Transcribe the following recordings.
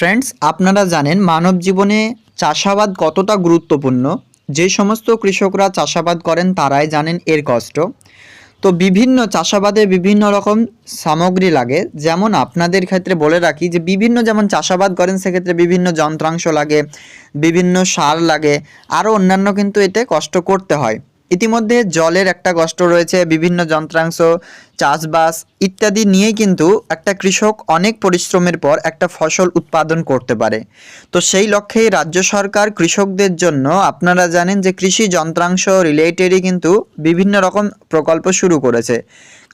Friends আপনারা জানেন মানব জীবনে চাষাবাদ কতটা গুরুত্বপূর্ণ? যে সমস্ত কৃষকরা চাষাবাদ করেন তারাই জানেন এর কষ্ট। তো বিভিন্ন চাষাবাদে বিভিন্ন রকম সামগ্রী লাগে। যেমন আপনাদের ক্ষেত্রে বলে রাখি যে বিভিন্ন যেমন চাষাবাদ করেন, সেক্ষেত্রে বিভিন্ন যন্ত্রাংশ লাগে, বিভিন্ন সার লাগে, আরও অন্যান্য কিন্তু এতে কষ্ট করতে হয়। ইতিমধ্যে জলের একটা কষ্ট রয়েছে, বিভিন্ন যন্ত্রাংশ, চাষবাস ইত্যাদি নিয়ে কিন্তু একটা কৃষক অনেক পরিশ্রমের পর একটা ফসল উৎপাদন করতে পারে। তো সেই লক্ষ্যেই রাজ্য সরকার কৃষকদের জন্য আপনারা জানেন যে কৃষি যন্ত্রাংশ রিলেটেডই কিন্তু বিভিন্ন রকম প্রকল্প শুরু করেছে।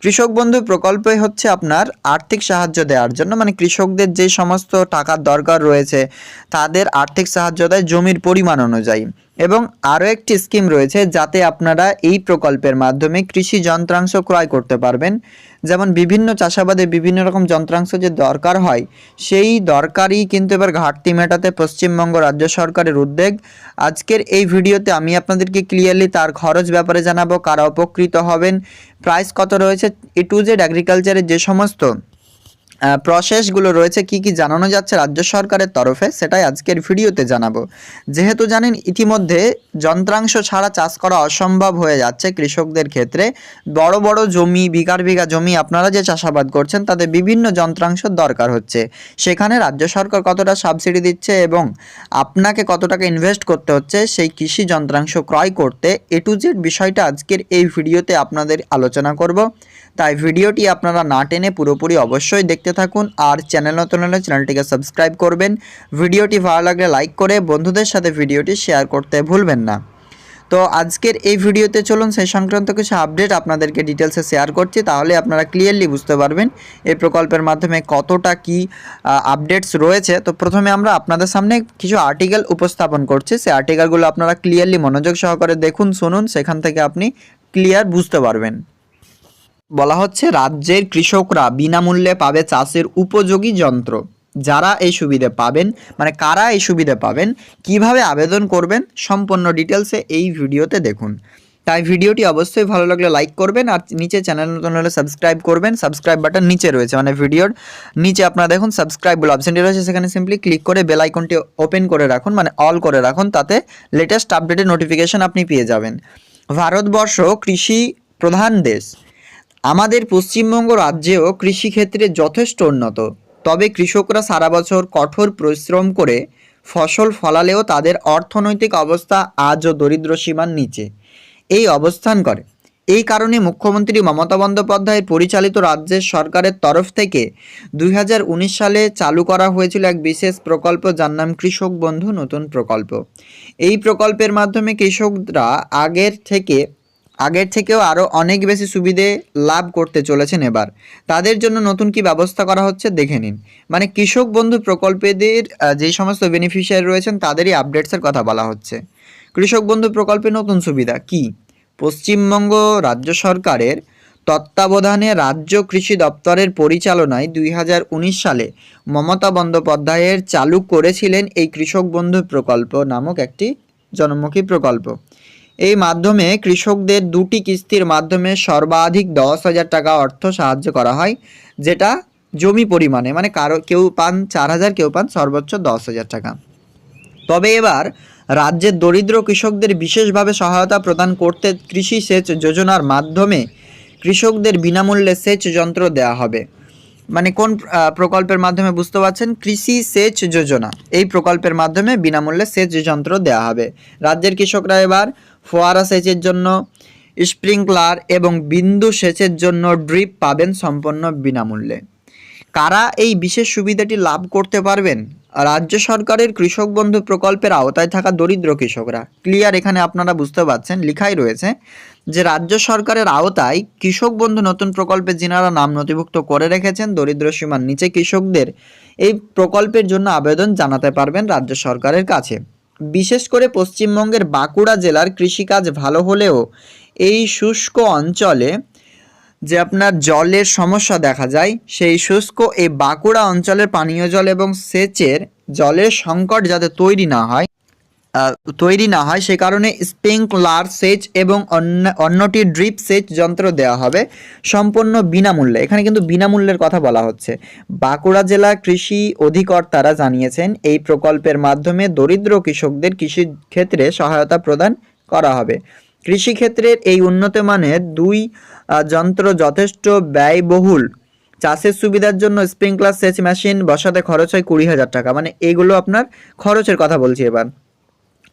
কৃষক বন্ধু প্রকল্পে হচ্ছে আপনার আর্থিক সাহায্য দেওয়ার জন্য মানে কৃষকদের যে সমস্ত টাকার দরকার রয়েছে, তাদের আর্থিক সাহায্য দেয় জমির পরিমাণ অনুযায়ী। এবং আরও একটি স্কিম রয়েছে যাতে আপনারা এই প্রকল্পের মাধ্যমে কৃষি যন্ত্রাংশ ক্রয় করতে পারবেন। যেমন বিভিন্ন চাষাবাদে বিভিন্ন রকম যন্ত্রাংশ যে দরকার হয়, সেই দরকারই কিন্তু এবার ঘাটতি মেটাতে পশ্চিমবঙ্গ রাজ্য সরকারের উদ্যোগ। আজকের এই ভিডিওতে আমি আপনাদেরকে ক্লিয়ারলি তার খরচ ব্যাপারে জানাব, কারা উপকৃত হবেন প্রাইস কত রয়েছে এ টু জেড অ্যাগ্রিকালচারের যে সমস্ত প্রসেসগুলো রয়েছে, কি কি জানানো যাচ্ছে রাজ্য সরকারের তরফে, সেটাই আজকের ভিডিওতে জানাব। যেহেতু জানেন, ইতিমধ্যে যন্ত্রাংশ ছাড়া চাষ করা অসম্ভব হয়ে যাচ্ছে কৃষকদের ক্ষেত্রে। বড় বড় জমি, বিঘার বিঘা জমি আপনারা যে চাষাবাদ করছেন তাদের বিভিন্ন যন্ত্রাংশ দরকার হচ্ছে। সেখানে রাজ্য সরকার কতটা সাবসিডি দিচ্ছে এবং আপনাকে কত টাকা ইনভেস্ট করতে হচ্ছে, সেই কৃষি যন্ত্রাংশ ক্রয় করতে এ টু জেড বিষয়টা আজকের এই ভিডিওতে আপনাদের আলোচনা করব। তাই ভিডিওটি আপনারা না টেনে পুরোপুরি অবশ্যই দেখতে থাকুন আর চ্যানেল নতুন হলে চ্যানেলটিকে সাবস্ক্রাইব করবেন। ভিডিওটি ভালো লাগলে লাইক করে বন্ধুদের সাথে ভিডিওটি শেয়ার করতে ভুলবেন না। তো আজকের এই ভিডিওতে চলুন, সেই সংক্রান্ত কিছু আপডেট আপনাদেরকে ডিটেলসে শেয়ার করছি, তাহলে আপনারা ক্লিয়ারলি বুঝতে পারবেন এই প্রকল্পের মাধ্যমে কতটা কি আপডেটস রয়েছে। তো প্রথমে আমরা আপনাদের সামনে কিছু আর্টিকেল উপস্থাপন করছি। সেই আর্টিকেলগুলো আপনারা ক্লিয়ারলি মনোযোগ সহকারে দেখুন, শুনুন, সেখান থেকে আপনি ক্লিয়ার বুঝতে পারবেন। বলা হচ্ছে, রাজ্যের কৃষকরা বিনামূল্যে পাবে চাষের উপযোগী যন্ত্র। যারা এই সুবিধে পাবেন মানে কারা এই সুবিধে পাবেন, কীভাবে আবেদন করবেন, সম্পূর্ণ ডিটেলসে এই ভিডিওতে দেখুন। তাই ভিডিওটি অবশ্যই ভালো লাগলে লাইক করবেন আর নিচে চ্যানেল নতুন হলে সাবস্ক্রাইব করবেন। সাবস্ক্রাইব বাটন নিচে রয়েছে মানে ভিডিওর নিচে আপনারা দেখুন, সাবস্ক্রাইব বলে অপশনটি রয়েছে। সেখানে সিম্পলি ক্লিক করে বেল আইকনটি ওপেন করে রাখুন মানে অল করে রাখুন, তাতে লেটেস্ট আপডেটের নোটিফিকেশন আপনি পেয়ে যাবেন। ভারতবর্ষ কৃষি প্রধান দেশ। আমাদের পশ্চিমবঙ্গ রাজ্যেও কৃষিক্ষেত্রে যথেষ্ট উন্নত। তবে কৃষকরা সারা বছর কঠোর পরিশ্রম করে ফসল ফলালেও তাদের অর্থনৈতিক অবস্থা আজও দরিদ্র সীমার নিচে। এই অবস্থান করে। এই কারণে মুখ্যমন্ত্রী মমতা বন্দ্যোপাধ্যায়ের পরিচালিত রাজ্যের সরকারের তরফ থেকে দুই হাজার উনিশ সালে চালু করা হয়েছিল এক বিশেষ প্রকল্প যার নাম কৃষক বন্ধু নতুন প্রকল্প। এই প্রকল্পের মাধ্যমে কৃষকরা আগের থেকে আগের থেকেও আরও অনেক বেশি সুবিধে লাভ করতে চলেছেন এবার। তাদের জন্য নতুন কি ব্যবস্থা করা হচ্ছে দেখে নিন। মানে কৃষক বন্ধু প্রকল্পেদের যেই সমস্ত বেনিফিশিয়ারি রয়েছেন তাদেরই আপডেটসের কথা বলা হচ্ছে। কৃষক বন্ধু প্রকল্পে নতুন সুবিধা কি? পশ্চিমবঙ্গ রাজ্য সরকারের তত্ত্বাবধানে রাজ্য কৃষি দপ্তরের পরিচালনায় দুই হাজার উনিশ সালে মমতা বন্দ্যোপাধ্যায়ের চালু করেছিলেন এই কৃষক বন্ধু প্রকল্প নামক একটি জনমুখী প্রকল্প। এই মাধ্যমে কৃষকদের দুটি কিস্তির মাধ্যমে সর্বাধিক দশ হাজার টাকা অর্থ সাহায্য করা হয়, যেটা জমি পরিমাণে মানে কারও কেউ পান চার হাজার, কেউ পান সর্বোচ্চ দশ হাজার টাকা। তবে এবার রাজ্যের দরিদ্র কৃষকদের বিশেষভাবে সহায়তা প্রদান করতে কৃষি সেচ যোজনার মাধ্যমে কৃষকদের বিনামূল্যে সেচ যন্ত্র দেওয়া হবে। মানে কোন প্রকল্পের মাধ্যমে বুঝতে পারছেন? কৃষি সেচ যোজনা। এই প্রকল্পের মাধ্যমে বিনামূল্যে সেচ যন্ত্র দেওয়া হবে। রাজ্যের কৃষকরা এবার ফোয়ারা সেচের জন্য, স্প্রিংকলার এবং বিন্দু সেচের জন্য ড্রিপ পাবেন সম্পূর্ণ বিনামূল্যে। কারা এই বিশেষ সুবিধাটি লাভ করতে পারবেন? রাজ্য সরকারের কৃষক বন্ধু প্রকল্পের আওতায় থাকা দরিদ্র কৃষকরা। ক্লিয়ার এখানে আপনারা বুঝতে পারছেন, লিখাই রয়েছে যে রাজ্য সরকারের আওতায় কৃষক বন্ধু নতুন প্রকল্পে যিনারা নাম নথিভুক্ত করে রেখেছেন, দরিদ্র সীমার নিচে কৃষকদের এই প্রকল্পের জন্য আবেদন জানাতে পারবেন রাজ্য সরকারের কাছে। বিশেষ করে পশ্চিমবঙ্গের বাঁকুড়া জেলার কৃষিকাজ ভালো হলেও এই শুষ্ক অঞ্চলে যে আপনার জলের সমস্যা দেখা যায়, সেই শুষ্ক এই বাঁকুড়া অঞ্চলের পানীয় জল এবং সেচের জলের সংকট যাতে তৈরি না হয় তৈরি না হয়, সে কারণে স্প্রিংকলার সেচ এবং অন্য, অন্যটি ড্রিপ সেচ যন্ত্র দেওয়া হবে সম্পূর্ণ বিনামূল্যে। এখানে কিন্তু বিনামূল্যের কথা বলা হচ্ছে। বাঁকুড়া জেলা কৃষি অধিকর্তারা জানিয়েছেন, এই প্রকল্পের মাধ্যমে দরিদ্র কৃষকদের কৃষি ক্ষেত্রে সহায়তা প্রদান করা হবে। কৃষিক্ষেত্রের এই উন্নত মানের দুই যন্ত্র যথেষ্ট ব্যয়বহুল। চাষের সুবিধার জন্য স্প্রিংকলার সেচ মেশিন বসাতে খরচ হয় কুড়ি হাজার টাকা। মানে এইগুলো আপনার খরচের কথা বলছি এবার।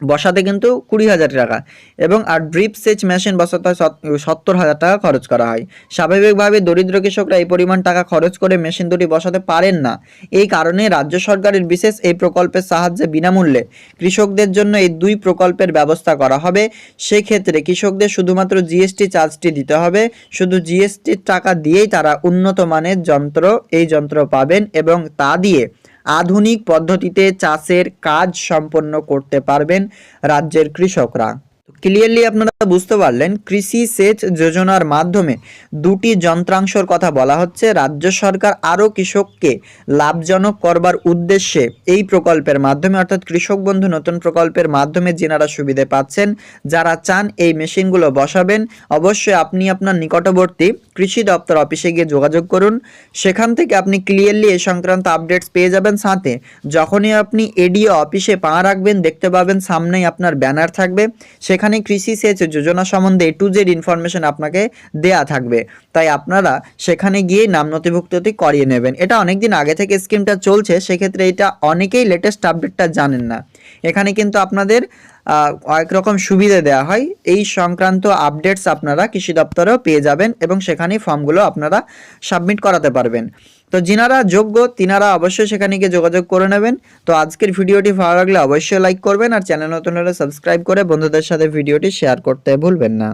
বসাতে কিন্তু কুড়ি হাজার টাকা এবং আর ড্রিপ সেচ মেশিন বসাতে হয় সত- সত্তর হাজার টাকা খরচ করা হয়। স্বাভাবিকভাবে দরিদ্র কৃষকরা এই পরিমাণ টাকা খরচ করে মেশিন দুটি বসাতে পারেন না। এই কারণে রাজ্য সরকারের বিশেষ এই প্রকল্পের সাহায্যে বিনামূল্যে কৃষকদের জন্য এই দুই প্রকল্পের ব্যবস্থা করা হবে। সেক্ষেত্রে কৃষকদের শুধুমাত্র জিএসটি চার্জটি দিতে হবে। শুধু জিএসটির টাকা দিয়েই তারা উন্নত মানের যন্ত্র, এই যন্ত্র পাবেন এবং তা দিয়ে আধুনিক পদ্ধতিতে চাষের কাজ সম্পন্ন করতে পারবেন রাজ্যের কৃষকরা। ক্লিয়ারলি আপনারা বুঝতে পারলেন, কৃষি সেচ যোজনার মাধ্যমে দুটি যন্ত্রাংশর কথা বলা হচ্ছে। রাজ্য সরকার আরও কৃষককে লাভজনক করবার উদ্দেশ্যে এই প্রকল্পের মাধ্যমে, অর্থাৎ কৃষক বন্ধু নতুন প্রকল্পের মাধ্যমে যেনারা সুবিধে পাচ্ছেন, যারা চান এই মেশিনগুলো বসাবেন, অবশ্যই আপনি আপনার নিকটবর্তী কৃষি দপ্তর অফিসে গিয়ে যোগাযোগ করুন। সেখান থেকে আপনি ক্লিয়ারলি এ সংক্রান্ত আপডেটস পেয়ে যাবেন সাথে। যখনই আপনি এডিও অফিসে পা রাখবেন, দেখতে পাবেন সামনেই আপনার ব্যানার থাকবে। সেখানে কৃষি সেচ যোজনা সম্বন্ধে টু জেড ইনফরমেশন আপনাকে দেয়া থাকবে। তাই আপনারা সেখানে গিয়ে নাম নথিভুক্তটি করিয়ে নেবেন। এটা অনেকদিন আগে থেকে স্কিমটা চলছে, সেক্ষেত্রে এটা অনেকেই লেটেস্ট আপডেটটা জানেন না। এখানে কিন্তু আপনাদের কয়েক রকম সুবিধা দেওয়া হয়। এই সংক্রান্ত আপডেটস আপনারা কৃষি দপ্তরেও পেয়ে যাবেন এবং সেখানেই ফর্মগুলো আপনারা সাবমিট করাতে পারবেন। তো যিনারা যোগ্য, তিনারা অবশ্যই সেখানে গিয়ে যোগাযোগ করে নেবেন। তো আজকের ভিডিওটি ভালো লাগলে অবশ্যই লাইক করবেন আর চ্যানেল নতুন হলে সাবস্ক্রাইব করে বন্ধুদের সাথে ভিডিওটি শেয়ার করতে ভুলবেন না।